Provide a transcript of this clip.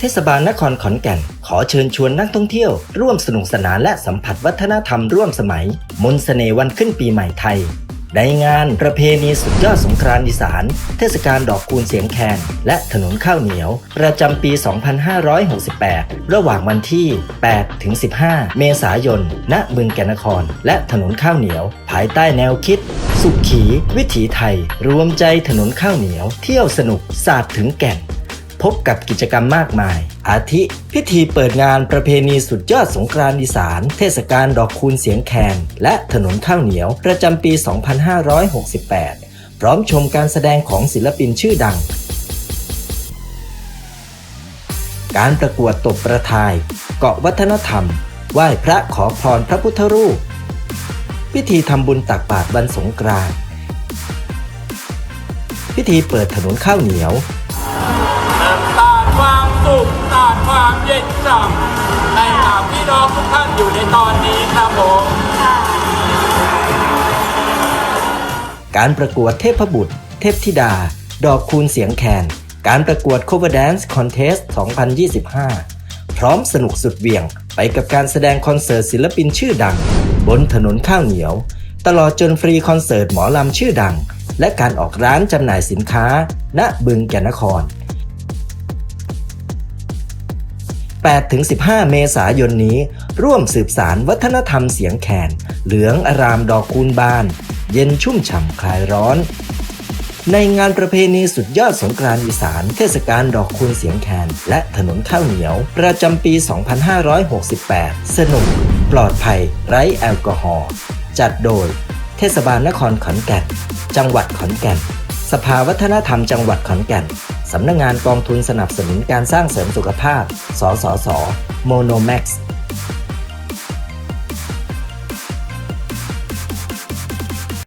เทศบาลนครขอนแก่น ขอเชิญชวนนักท่องเที่ยว ร่วมสนุกสนานและสัมผัสวัฒนธรรมร่วมสมัย มนต์เสน่ห์วันขึ้นปีใหม่ไทยในงานประเพณีสุดยอดสงกรานต์อีสาน เทศกาลดอกคูณเสียงแคนและถนนข้าวเหนียว ประจำปี 2568 ระหว่างวันที่ 8 ถึง 15 เมษายนณบึงแก่นนคร และถนนข้าวเหนียว ภายใต้แนวคิด สุขี วิถีไทย รวมใจถนนข้าวเหนียว เที่ยวสนุกศาสตร์ถึงแก่น พบกับกิจกรรมมากมาย อาทิ พิธีเปิดงานประเพณีสุดยอดสงกรานต์อีสาน เทศกาลดอกคูณเสียงแคน และถนนข้าวเหนียว ประจำปี 2568 พร้อมชมการแสดงของศิลปินชื่อดัง การประกวดตบประทาย เกาะวัฒนธรรม ไหว้พระขอพรพระพุทธรูป พิธีทำบุญตักบาตรวันสงกรานต์พิธีเปิดถนนข้าวเหนียว สุขตาลความเย็นฉ่ำในถามพี่น้องทุกท่านอยู่ในตอนนี้ครับผมการประกวดเทพบุตร เทพธิดา ดอกคูณเสียงแคน การประกวด Cover Dance Contest 2025 พร้อมสนุกสุดเวี่ยงไปกับการแสดงคอนเสิร์ตศิลปินชื่อดัง บนถนนข้าวเหนียว ตลอดจนฟรีคอนเสิร์ตหมอลำชื่อดัง และการออกร้านจำหน่ายสินค้า ณบึงแก่นนคร 8-15 เมษายนนี้ ร่วมสืบสารวัฒนธรรมเสียงแคนเหลืองอารามดอกคูณบาน เย็นชุ่มฉ่ำคลายร้อน ในงานประเพณีสุดยอดสงกรานต์อีสาน เทศกาลดอกคูณเสียงแคน และถนนข้าวเหนียว ประจำปี 2568 สนุก ปลอดภัย ไร้แอลกอฮอล์จัดโดย เทศบาลนครขอนแก่น จังหวัดขอนแก่น สภาวัฒนธรรมจังหวัดขอนแก่น สำนักงงานกองทุนสนับสนุนการสร้างเสริมสุขภาพ สสส โมโนแม็กซ์